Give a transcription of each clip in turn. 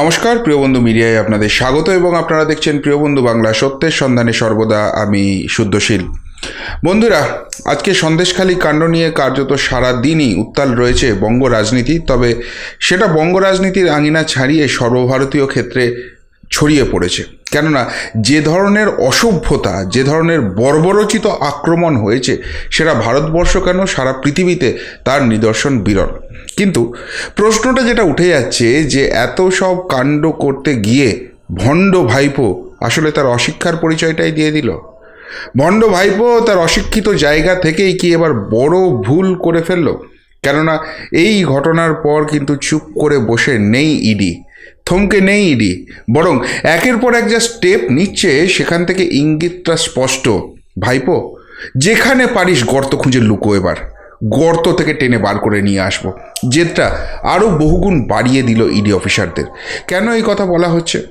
নমস্কার, প্রিয় বন্ধু মিডিয়ায় আপনাদের স্বাগত এবং আপনারা দেখছেন প্রিয় বন্ধু বাংলা সত্যের সন্ধানে সর্বদা আমি শুদ্ধশীল। বন্ধুরা, আজকে সন্দেশখালী কাণ্ড নিয়ে কার্যত সারা দিনই উত্তাল রয়েছে বঙ্গ রাজনীতি, তবে সেটা বঙ্গ রাজনীতির আঙিনা ছাড়িয়ে সর্বভারতীয় ক্ষেত্রে ছড়িয়ে পড়েছে। কেননা যে ধরনের অসভ্যতা, যে ধরনের বর্বরচিত আক্রমণ হয়েছে, সেটা ভারতবর্ষ কেন সারা পৃথিবীতে তার নিদর্শন বিরল? কিন্তু প্রশ্নটা যেটা উঠে যাচ্ছে যে এত সব কাণ্ড করতে গিয়ে ভণ্ড ভাইপো আসলে তার অশিক্ষার পরিচয়টাই দিয়ে দিল। ভণ্ড ভাইপো তার অশিক্ষিত জায়গা থেকেই কি এবার বড় ভুল করে ফেলল? কেননা এই ঘটনার পর কিন্তু চুপ করে বসে নেই ইডি। থমকে নেই ইডি। বরং একের পর এক যা স্টেপ নিচ্ছে, সেখান থেকে ইঙ্গিতটা স্পষ্ট। ভাইপো, যেখানে পারিস গর্ত খুঁজে লুকো এবার। গর্ত থেকে টেনে বার করে নিয়ে আসব। জেদটা আরও বহুগুণ বাড়িয়ে দিল ইডি অফিসারদের। কেন এই কথা বলা হচ্ছে?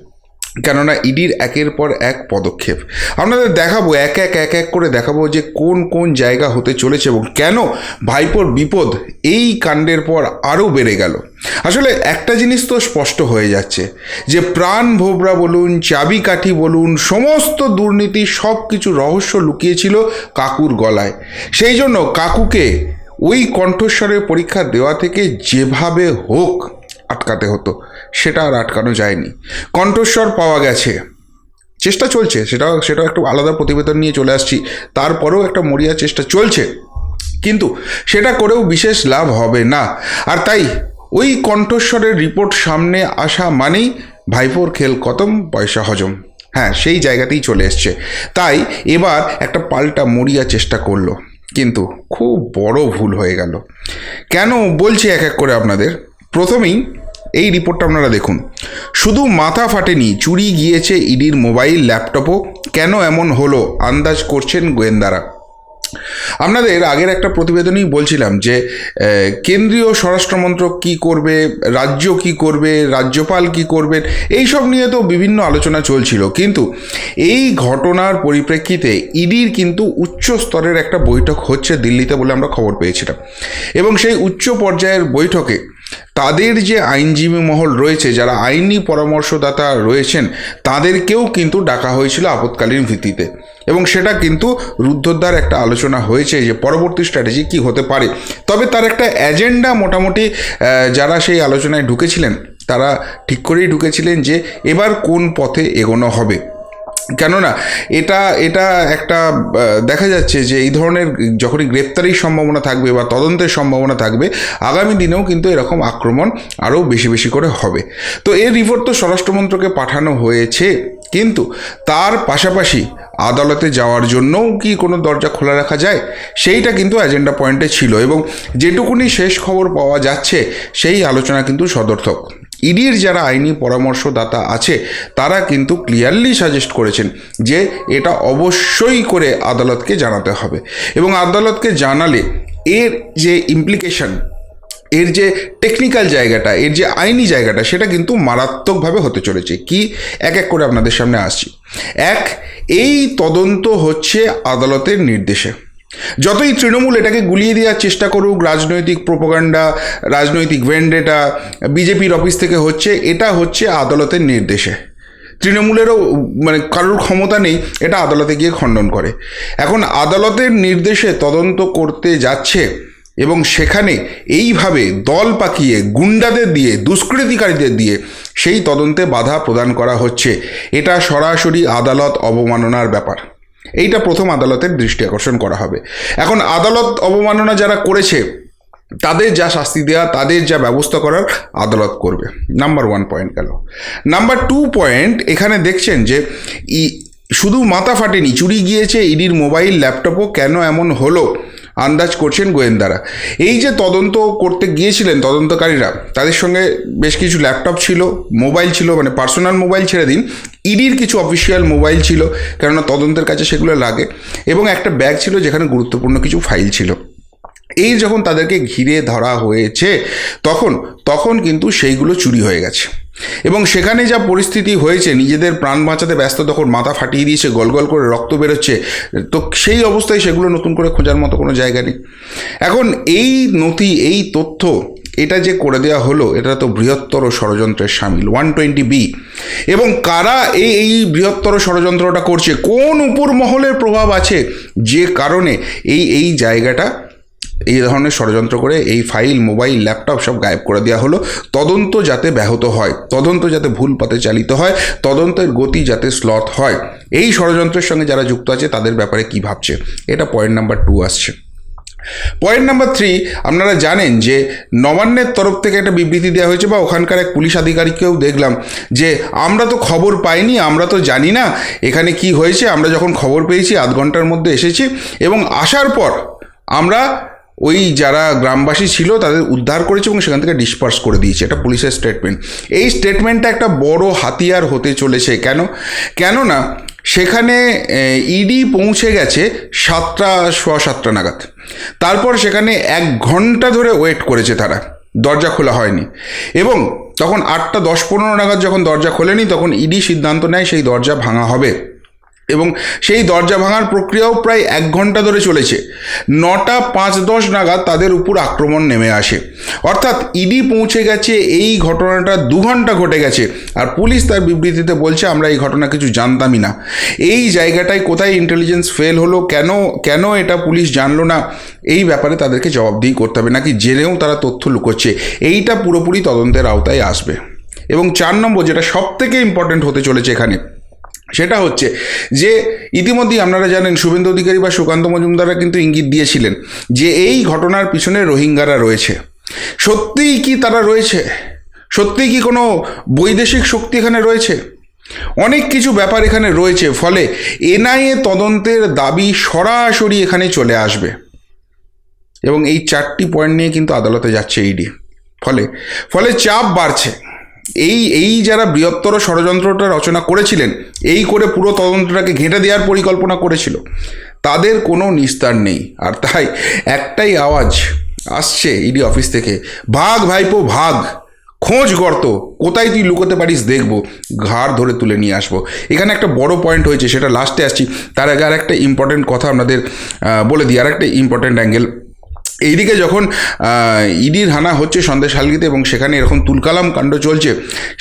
কেননা ইডির একের পর এক পদক্ষেপ। আপনাদের দেখাবো, এক এক এক এক করে দেখাবো যে কোন কোন জায়গা হতে চলেছে এবং কেন ভাইপোর বিপদ এই কাণ্ডের পর আরও বেড়ে গেল। আসলে একটা জিনিস তো স্পষ্ট হয়ে যাচ্ছে, যে প্রাণ ভোবরা বলুন চাবিকাঠি বলুন, সমস্ত দুর্নীতি সব কিছু রহস্য লুকিয়েছিল কাকুর গলায়। সেই জন্য কাকুকে ওই কণ্ঠস্বরের পরীক্ষা দেওয়া থেকে যেভাবে হোক আটকাতে হতো। সেটা আর আটকানো যায়নি। কণ্ঠস্বর পাওয়া গেছে। চেষ্টা চলছে সেটাও সেটাও একটু আলাদা প্রতিবেদন নিয়ে চলে আসছি। তারপরেও একটা মরিয়া চেষ্টা চলছে। কিন্তু সেটা করেও বিশেষ লাভ হবে না। আর তাই, ওই কণ্ঠস্বরের রিপোর্ট সামনে আসা মানেই ভাইপোর খেল কতম পয়সা হজম। হ্যাঁ সেই জায়গাতেই চলে এসছে। তাই এবার একটা পাল্টা মরিয়া চেষ্টা করল। কিন্তু খুব বড় ভুল হয়ে গেল। কেন বলছি এক এক করে আপনাদের? প্রথমেই এই রিপোর্টটা আপনারা দেখুন। শুধু মাথা ফাটেনি, চুরি গিয়েছে ইডির মোবাইল, ল্যাপটপও। কেন এমন হলো? আন্দাজ করছেন গোয়েন্দারা। আপনাদের আগের একটা প্রতিবেদনেই বলছিলাম যে কেন্দ্রীয় স্বরাষ্ট্রমন্ত্রক কি করবে, রাজ্য কি করবে, রাজ্যপাল কি করবেন এই সব নিয়ে তো বিভিন্ন আলোচনা চলছিল। কিন্তু এই ঘটনার পরিপ্রেক্ষিতে ইডির কিন্তু উচ্চ স্তরের একটা বৈঠক হচ্ছে দিল্লিতে বলে আমরা খবর পেয়েছিলাম। এবং সেই উচ্চ পর্যায়ের বৈঠকে তাদের যে আইনজীবী মহল রয়েছে, যারা আইনি পরামর্শদাতা রয়েছেন, তাদেরকেও কিন্তু ডাকা হয়েছিল আপৎকালীন ভিত্তিতে। এবং সেটা কিন্তু রুদ্ধদ্বার একটা আলোচনা হয়েছে যে পরবর্তী স্ট্র্যাটেজি কি হতে পারে। তবে তার একটা এজেন্ডা মোটামুটি যারা সেই আলোচনায় ঢুকেছিলেন, তারা ঠিক করেই ঢুকেছিলেন যে এবার কোন পথে এগোনো হবে। কেননা এটা এটা একটা দেখা যাচ্ছে যে এই ধরনের যখনই গ্রেপ্তারির সম্ভাবনা থাকবে বা তদন্তের সম্ভাবনা থাকবে, আগামী দিনেও কিন্তু এরকম আক্রমণ আরও বেশি বেশি করে হবে। তো এর রিপোর্ট তো স্বরাষ্ট্রমন্ত্রকে পাঠানো হয়েছে, কিন্তু তার পাশাপাশি আদালতে যাওয়ার জন্যও কি কোনো দরজা খোলা রাখা যায়? সেইটা কিন্তু এজেন্ডা পয়েন্টে ছিল এবং যেটুকুনি শেষ খবর পাওয়া যাচ্ছে, সেই আলোচনা কিন্তু সদর্থক। ইডির যারা আইনি পরামর্শদাতা আছে, তারা কিন্তু ক্লিয়ারলি সাজেস্ট করেছেন যে এটা অবশ্যই করে আদালতকে জানাতে হবে। এবং আদালতকে জানালে এর যে ইমপ্লিকেশন এর যে টেকনিক্যাল জায়গাটা, এর যে আইনি জায়গাটা, সেটা কিন্তু মারাত্মকভাবে হতে চলেছে। কি? এক এক করে আপনাদের সামনে আসছি। এক, এই তদন্ত হচ্ছে আদালতের নির্দেশে। যতই তৃণমূল এটাকে গুলিয়ে দেওয়ার চেষ্টা করুক, রাজনৈতিক প্রোপাগান্ডা, রাজনৈতিক ভেন্ডেটা বিজেপির অফিস থেকে হচ্ছে, এটা হচ্ছে আদালতের নির্দেশে। তৃণমূলেরও মানে কারোর ক্ষমতা নেই, এটা আদালতে গিয়ে খণ্ডন করে। এখন আদালতের নির্দেশে তদন্ত করতে যাচ্ছে এবং সেখানে এইভাবে দল পাকিয়ে, গুন্ডাদের দিয়ে, দুষ্কৃতিকারীদের দিয়ে সেই তদন্তে বাধা প্রদান করা হচ্ছে। এটা সরাসরি আদালত অবমাননার ব্যাপার। এইটা প্রথম আদালতের দৃষ্টি আকর্ষণ করা হবে। এখন আদালত অবমাননা যারা করেছে, তাদের যা শাস্তি দেওয়া তাদের যা ব্যবস্থা করার আদালত করবে। নাম্বার ওয়ান পয়েন্ট গেল। নাম্বার টু পয়েন্ট এখানে দেখছেন যে শুধু মাথা ফাটেনি, চুরি গিয়েছে, ইডির মোবাইল, ল্যাপটপও কেন এমন হলো? আন্দাজ করছেন গোয়েন্দারা। এই যে তদন্ত করতে গিয়েছিলেন তদন্তকারীরা, তাদের সঙ্গে বেশ কিছু ল্যাপটপ ছিল, মোবাইল ছিল মানে পার্সোনাল মোবাইল ছেড়ে দিন, ইডির কিছু অফিসিয়াল মোবাইল ছিল, কেননা তদন্তের কাছে সেগুলো লাগে, এবং একটা ব্যাগ ছিল যেখানে গুরুত্বপূর্ণ কিছু ফাইল ছিল। এই যখন তাদেরকে ঘিরে ধরা হয়েছে, তখন তখন কিন্তু সেইগুলো চুরি হয়ে গেছে। এবং সেখানে যা পরিস্থিতি হয়েছে, নিজেদের প্রাণ বাঁচাতে ব্যস্ত তখন মাথা ফাটিয়ে দিয়েছে, গলগল করে রক্ত বেরোচ্ছে, তো সেই অবস্থায় সেগুলো নতুন করে খোঁজার মতো কোনো জায়গা নেই। এখন এই নথি, এই তথ্য, এটা যে করে দেওয়া হলো, এটা তো বৃহত্তর ষড়যন্ত্রের সামিল, ওয়ান টোয়েন্টি বি। এবং কারা এই এই বৃহত্তর ষড়যন্ত্রটা করছে, কোন উপর মহলের প্রভাব আছে, যে কারণে এই এই জায়গাটা এই ধরনের ষড়যন্ত্র করে এই ফাইল, মোবাইল, ল্যাপটপ সব গায়েব করে দেওয়া হলো। তদন্ত যাতে ব্যাহত হয়, তদন্ত যাতে ভুল পথে চালিত হয়, তদন্তের গতি যাতে স্লথ হয়। এই ষড়যন্ত্রের সঙ্গে যারা যুক্ত আছে, তাদের ব্যাপারে কি ভাবছে? এটা পয়েন্ট নাম্বার টু আসছে। পয়েন্ট নাম্বার থ্রি আপনারা জানেন যে নবান্নের তরফ থেকে একটা বিবৃতি দেওয়া হয়েছে বা ওখানকার এক পুলিশ আধিকারিককেও দেখলাম যে আমরা তো খবর পাইনি, আমরা তো জানি না এখানে কি হয়েছে। আমরা যখন খবর পেয়েছি, আধ ঘণ্টার মধ্যে এসেছি এবং আসার পর আমরা ওই যারা গ্রামবাসী ছিল তাদের উদ্ধার করেছে এবং সেখান থেকে ডিসপার্স করে দিয়েছে। এটা পুলিশের স্টেটমেন্ট এই স্টেটমেন্টটা একটা বড় হাতিয়ার হতে চলেছে। কেন? কেননা সেখানে ইডি পৌঁছে গেছে সাতটা, সোয়া সাতটা নাগাদ। তারপর সেখানে এক ঘণ্টা ধরে ওয়েট করেছে তারা। দরজা খোলা হয়নি। এবং তখন আটটা দশ পনেরো নাগাদ যখন দরজা খোলেনি, তখন ইডি সিদ্ধান্ত নেয় সেই দরজা ভাঙা হবে। এবং সেই দরজা ভাঙার প্রক্রিয়াও প্রায় এক ঘণ্টা ধরে চলেছে। নটা পাঁচ দশ নাগাদ তাদের উপর আক্রমণ নেমে আসে। অর্থাৎ ইডি পৌঁছে গেছে, এই ঘটনাটা দু ঘণ্টা ঘটে গেছে আর পুলিশ তার বিবৃতিতে বলছে, আমরা এই ঘটনা কিছু জানতামই না। এই জায়গাটায় কোথায় ইন্টেলিজেন্স ফেল হলো? কেন কেন এটা পুলিশ জানলো না? এই ব্যাপারে তাদেরকে জবাবদিহি করতে হবে, নাকি জেনেও তারা তথ্য লুকোচ্ছে? এইটা পুরোপুরি তদন্তের আওতায় আসবে। এবং চার নম্বর, যেটা সব থেকে ইম্পর্টেন্ট হতে চলেছে এখানে সেটা হচ্ছে যে ইতিমধ্যেই আপনারা জানেন শুভেন্দু অধিকারী বা সুকান্ত মজুমদাররা কিন্তু ইঙ্গিত দিয়েছিলেন যে এই ঘটনার পিছনে রোহিঙ্গারা রয়েছে। সত্যিই কি তারা রয়েছে? সত্যিই কি কোনো বৈদেশিক শক্তি এখানে রয়েছে? অনেক কিছু ব্যাপার এখানে রয়েছে, ফলে এনআইএ তদন্তের দাবি সরাসরি এখানে চলে আসবে। এবং এই চারটি পয়েন্ট নিয়ে কিন্তু আদালতে যাচ্ছে ইডি। ফলে ফলে চাপ বাড়ছে। এই এই যারা বৃহত্তর ষড়যন্ত্রটা রচনা করেছিলেন, এই করে পুরো তদন্তটাকে ঘেঁটে দেওয়ার পরিকল্পনা করেছিল। তাদের কোনো নিস্তার নেই। আর তাই একটাই আওয়াজ আসছে ইডি অফিস থেকে, ভাগ ভাইপো, ভাগ। খোঁজ গর্ত কোথায় তুই লুকোতে পারিস দেখব, ঘাড় ধরে তুলে নিয়ে আসব। এখানে একটা বড় পয়েন্ট হয়েছে, সেটা লাস্টে আসছি। তার আগে আর একটা ইম্পর্টেন্ট কথা আপনাদের বলে দিই আর একটা ইম্পর্টেন্ট অ্যাঙ্গেল এইদিকে যখন ইডির হানা হচ্ছে সন্দেশ হালগিতে এবং সেখানে এরকম তুলকালাম কাণ্ড চলছে,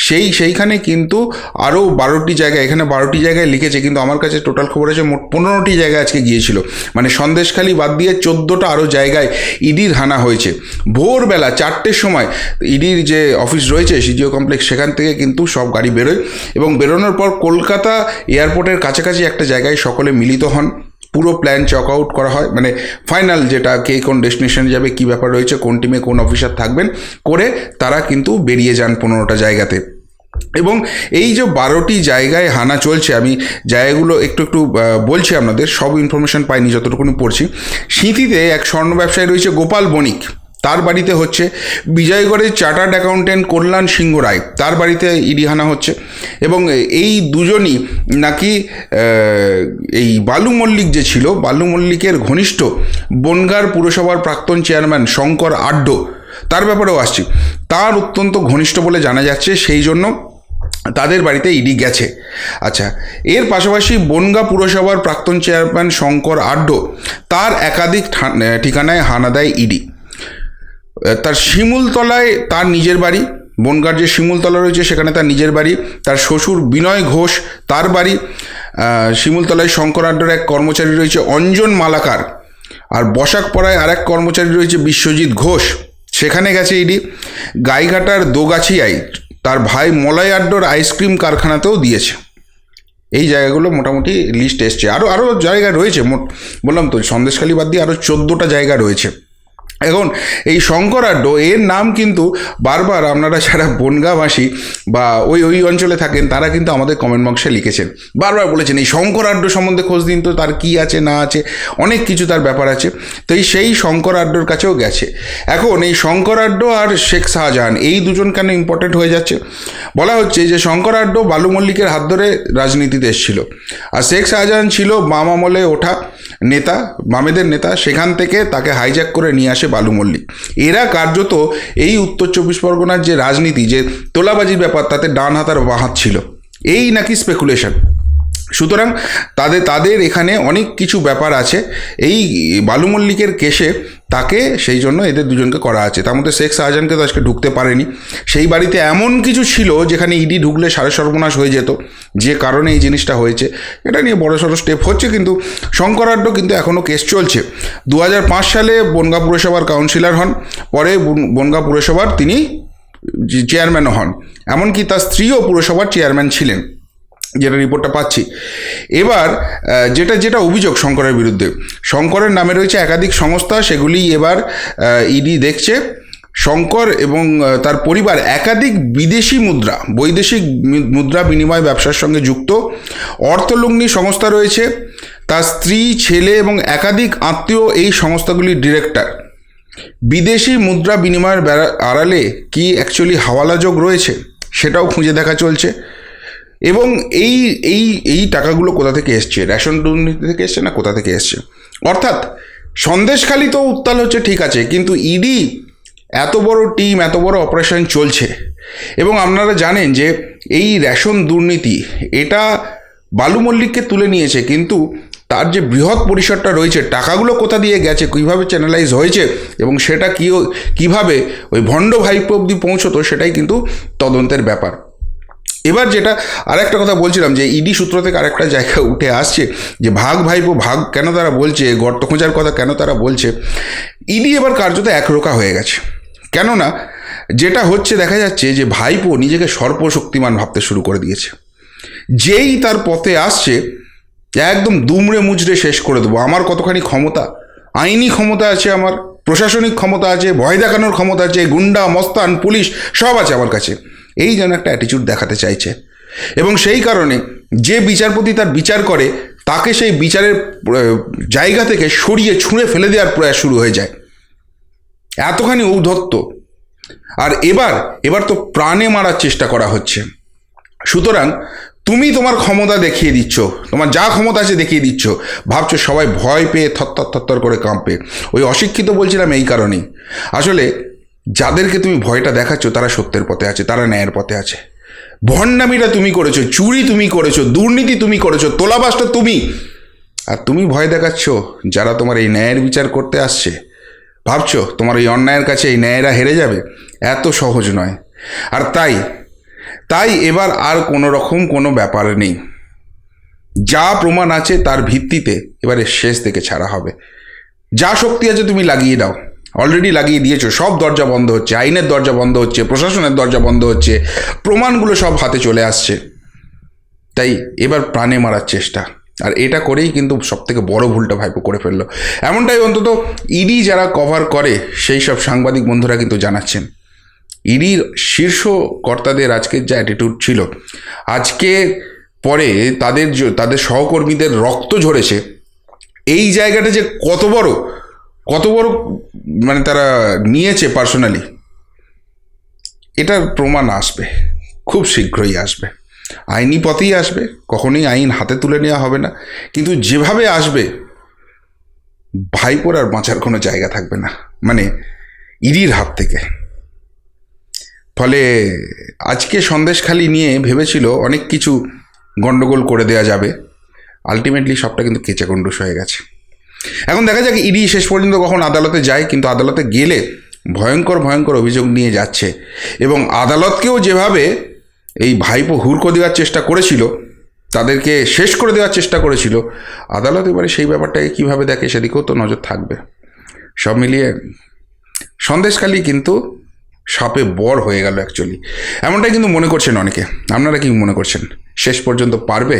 সেই, সেইখানে কিন্তু আরও বারোটি জায়গায় এখানে বারোটি জায়গায় লিখেছে, কিন্তু আমার কাছে টোটাল খবর আছে মোট পনেরোটি জায়গায় আজকে গিয়েছিল। মানে সন্দেশখালি বাদ দিয়ে চোদ্দোটা আরও জায়গায় ইডির হানা হয়েছে। ভোরবেলা চারটের সময় ইডির যে অফিস রয়েছে সিজিও কমপ্লেক্স, সেখান থেকে কিন্তু সব গাড়ি বেরোয় এবং বেরোনোর পর কলকাতা এয়ারপোর্টের কাছাকাছি একটা জায়গায় সকলে মিলিত হন। পুরো প্ল্যান চক আউট করা হয়। মানে ফাইনাল যেটা কে কোন ডেস্টিনেশনে যাবে, কী ব্যাপার রয়েছে, কোন টিমে কোন অফিসার থাকবেন, করে তারা কিন্তু বেরিয়ে যান পনেরোটা জায়গাতে। এবং এই যে বারোটি জায়গায় হানা চলছে, আমি জায়গাগুলো একটু একটু বলছি আপনাদের, সব ইনফরমেশন পাইনি, যতটুকুনি পড়ছি। স্মৃতিতে এক স্বর্ণ ব্যবসায়ী রয়েছে, গোপাল বণিক। তার বাড়িতে হচ্ছে বিজয়গড়ের চার্টার্ড অ্যাকাউন্টেন্ট কল্যাণ সিংহ রায়, তার বাড়িতে ইডি হানা হচ্ছে। এবং এই দুজনই নাকি এই বালু মল্লিক যে ছিল, বালু মল্লিকের ঘনিষ্ঠ বনগার পুরসভার প্রাক্তন চেয়ারম্যান শঙ্কর আড্ড, তার ব্যাপারেও আসছি। তার অত্যন্ত ঘনিষ্ঠ বলে জানা যাচ্ছে, সেই জন্য তাদের বাড়িতে ইডি গেছে। আচ্ছা এর পাশাপাশি বনগা পুরসভার প্রাক্তন চেয়ারম্যান শঙ্কর আড্ড, তার একাধিক ঠিকানায় হানা দেয় ইডি। তার শিমুলতলায় তার নিজের বাড়ি, বনগার যে শিমুলতলা রয়েছে সেখানে তার নিজের বাড়ি, তার শ্বশুর বিনয় ঘোষ তার বাড়ি শিমুলতলায় শঙ্কর আড্ডার এক কর্মচারী রয়েছে অঞ্জন মালাকার, আর বসাকপাড়ায় আর এক কর্মচারী রয়েছে বিশ্বজিৎ ঘোষ। সেখানে গেছে ইডি। গাইঘাটার দোগাছিয়ায় তার ভাই মলয় আড্ডোর আইসক্রিম কারখানাতেও দিয়েছে। এই জায়গাগুলো মোটামুটি লিস্ট এসছে। আরও আরও জায়গা রয়েছে, মোট বললাম তো, সন্দেশখালী বাদ দিয়ে আরও চোদ্দোটা জায়গা রয়েছে। এখন এই শঙ্করাড্ড এর নাম কিন্তু বারবার আপনারা যারা বনগাঁভাষী বা ওই ওই অঞ্চলে থাকেন, তারা কিন্তু আমাদের কমেন্ট বক্সে লিখেছেন। বারবার বলেছেন, এই শঙ্করাড্ড সম্বন্ধে খোঁজ দিন তো, তার কী আছে, না আছে, অনেক কিছু তার ব্যাপার আছে। তো এই সেই শঙ্করাড্ডর কাছেও গেছে। এখন এই শঙ্করাড্ড আর শেখ শাহজাহান, এই দুজন কেন ইম্পর্টেন্ট হয়ে যাচ্ছে? বলা হচ্ছে যে শঙ্করাড্ড বালু মল্লিকের হাত ধরে রাজনীতিতে এসেছিল। আর শেখ শাহজাহান ছিল বাম আমলে ওঠা। নেতা, বামেদের নেতা সেখান থেকে তাকে হাইজ্যাক করে নিয়ে আসে বালু মল্লিক। এরা কার্যত এই উত্তর চব্বিশ পরগনার যে রাজনীতি, যে তোলাবাজির ব্যাপার, তাতে ডান হাত আর বাঁ হাত ছিল। এই নাকি স্পেকুলেশন সুতরাং তাদের তাদের এখানে অনেক কিছু ব্যাপার আছে। এই বালু মল্লিকের কেসে তাকে সেই জন্য এদের দুজনকে করা আছে। তার মধ্যে শেখ শাহজাহানকে তো আজকে ঢুকতে পারেনি। সেই বাড়িতে এমন কিছু ছিল যেখানে ইডি ঢুকলে সাড়ে সর্বনাশ হয়ে যেত, যে কারণে এই জিনিসটা হয়েছে। এটা নিয়ে বড় সড়ো স্টেপ হচ্ছে কিন্তু শঙ্করাড্ড কিন্তু এখনও কেস চলছে। দু হাজার পাঁচ সালে বনগাঁ পুরসভার কাউন্সিলর হন, পরে বন- বনগাঁ পুরসভার তিনি চেয়ারম্যানও হন। এমনকি তার স্ত্রীও পুরসভার চেয়ারম্যান ছিলেন। যেটা রিপোর্টটা পাচ্ছি। এবার যেটা যেটা অভিযোগ শঙ্করের বিরুদ্ধে। শঙ্করের নামে রয়েছে একাধিক সংস্থা, সেগুলি এবার ইডি দেখছে। শঙ্কর এবং তার পরিবার একাধিক বিদেশি মুদ্রা, বৈদেশিক মুদ্রা বিনিময় ব্যবসার সঙ্গে যুক্ত। অর্থলগ্নি সংস্থা রয়েছে। তার স্ত্রী, ছেলে এবং একাধিক আত্মীয় এই সংস্থাগুলির ডিরেক্টর বিদেশি মুদ্রা বিনিময়ের আড়ালে কি অ্যাকচুয়ালি হাওয়ালাযোগ রয়েছে? সেটাও খুঁজে দেখা চলছে। এবং এই এই এই টাকাগুলো কোথা থেকে এসছে? রেশন দুর্নীতি থেকে এসছে না কোথা থেকে এসছে? অর্থাৎ সন্দেশখালি তো উত্তাল হচ্ছে ঠিক আছে, কিন্তু ইডি এত বড় টিম এত বড় অপারেশন চলছে। এবং আপনারা জানেন যে এই রেশন দুর্নীতি, এটা বালু মল্লিককে তুলে নিয়েছে, কিন্তু তার যে বৃহৎ পরিসরটা রয়েছে, টাকাগুলো কোথা দিয়ে গেছে, কীভাবে চ্যানেলাইজ হয়েছে, এবং সেটা কী কীভাবে ওই ভণ্ড ভাইপো অব্দি পৌঁছতো, সেটাই কিন্তু তদন্তের ব্যাপার। এবার যেটা আরেকটা কথা বলছিলাম, যে ইডি সূত্র থেকে আরেকটা জায়গা উঠে আসছে, যে ভাগ ভাইপো, ভাগ কেন তারা বলছে, গর্ত খোঁজার কথা কেন তারা বলছে, ইডি এবার কার্যত একরোকা হয়ে গেছে। কেননা, যেটা হচ্ছে দেখা যাচ্ছে যে ভাইপো নিজেকে সর্বশক্তিমান ভাবতে শুরু করে দিয়েছে। যেই তার পথে আসছে, একদম দুমড়ে মুচড়ে শেষ করে দেবো। আমার কতখানি ক্ষমতা? আইনি ক্ষমতা আছে আমার, প্রশাসনিক ক্ষমতা আছে, ভয় দেখানোর ক্ষমতা আছে, গুন্ডা, মস্তান, পুলিশ সব আছে আমার কাছে। এই যেন একটা অ্যাটিচিউড দেখাতে চাইছে। এবং সেই কারণে যে বিচারপতি তার বিচার করে, তাকে সেই বিচারের জায়গা থেকে সরিয়ে ছুঁড়ে ফেলে দেওয়ার প্রয়াস শুরু হয়ে যায়। এতখানি ঔদ্ধত্য। আর এবার এবার তো প্রাণে মারার চেষ্টা করা হচ্ছে। সুতরাং তুমি তোমার ক্ষমতা দেখিয়ে দিচ্ছ, তোমার যা ক্ষমতা আছে দেখিয়ে দিচ্ছ। ভাবছ সবাই ভয় পেয়ে থরথর থরথর করে কাঁপবে। ওই অশিক্ষিত বলছিলাম এই কারণেই। আসলে যাদেরকে তুমি ভয়টা দেখাচ্ছ, তারা সত্যের পথে আছে, তারা ন্যায়ের পথে আছে। ভণ্ডামিটা তুমি করেছ, চুরি তুমি করেছ, দুর্নীতি তুমি করেছ তোলাবাসটা তুমি। আর তুমি ভয় দেখাচ্ছ যারা তোমার এই ন্যায়ের বিচার করতে আসছে। ভাবছ তোমার এই অন্যায়ের কাছে এই ন্যায়েরা হেরে যাবে? এত সহজ নয়। আর তাই তাই এবার আর কোনো রকম কোনো ব্যাপার নেই। যা প্রমাণ আছে তার ভিত্তিতে এবারে শেষ থেকে ছাড়া হবে। যা শক্তি আছে তুমি লাগিয়ে দাও। অলরেডি লাগিয়ে দিয়েছ, সব দরজা বন্ধ হচ্ছে, আইনের দরজা বন্ধ হচ্ছে, প্রশাসনের দরজা বন্ধ হচ্ছে, প্রমাণগুলো সব হাতে চলে আসছে। তাই এবার প্রাণে মারার চেষ্টা। আর এটা করেই কিন্তু সব থেকে বড় ভুলটা ভাইপো করে ফেলল। এমনটাই অন্তত ইডি যারা কভার করে, সেই সব সাংবাদিক বন্ধুরা কিন্তু জানাচ্ছেন। ইডির শীর্ষ কর্তাদের আজকের যা অ্যাটিটিউড ছিল, আজকে পরে তাদের তাদের সহকর্মীদের রক্ত ঝরেছে। এই জায়গাটা যে কত বড় কত বড় মানে তারা নিয়েছে পার্সোনালি এটার প্রমাণ আসবে, খুব শীঘ্রই আসবে। আইনি পথেই আসবে, কখনোই আইন হাতে তুলে নেওয়া হবে না। কিন্তু যেভাবে আসবে, ভাইপোর আর বাঁচার কোনো জায়গা থাকবে না। মানে ইডির হাত থেকে। ফলে আজকে সন্দেশখালি নিয়ে ভেবেছিল অনেক কিছু গন্ডগোল করে দেওয়া যাবে। আলটিমেটলি সবটা কিন্তু কেচেগণ্ডুস হয়ে গেছে। এখন দেখা যাক ইডি শেষ পর্যন্ত কখন আদালতে যায়, কিন্তু আদালতে গেলে ভয়ঙ্কর ভয়ঙ্কর অভিযোগ নিয়ে যাচ্ছে। এবং আদালতকেও যেভাবে এই ভাইপো হুড়কো দেওয়ার চেষ্টা করেছিল, তাদেরকে শেষ করে দেওয়ার চেষ্টা করেছিল, আদালত এবারে সেই ব্যাপারটাকে কীভাবে দেখে সেদিকেও তো নজর থাকবে। সব মিলিয়ে সন্দেশখালি কিন্তু সাপে বর হয়ে গেল অ্যাকচুয়ালি এমনটাই কিন্তু মনে করছেন অনেকে। আপনারা কি মনে করছেন? শেষ পর্যন্ত পারবে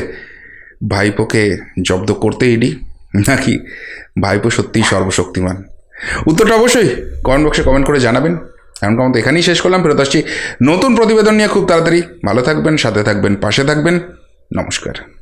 ভাইপোকে জব্দ করতে ইডি? নাকি? ভাইপো সত্যিই সর্বশক্তিমান। উত্তরটা অবশ্যই কমেন্ট বক্সে কমেন্ট করে জানাবেন। এমন কমন এখানেই শেষ করলাম, ফেরত আসছি নতুন প্রতিবেদন নিয়ে খুব তাড়াতাড়ি। ভালো থাকবেন, সাথে থাকবেন, পাশে থাকবেন। নমস্কার।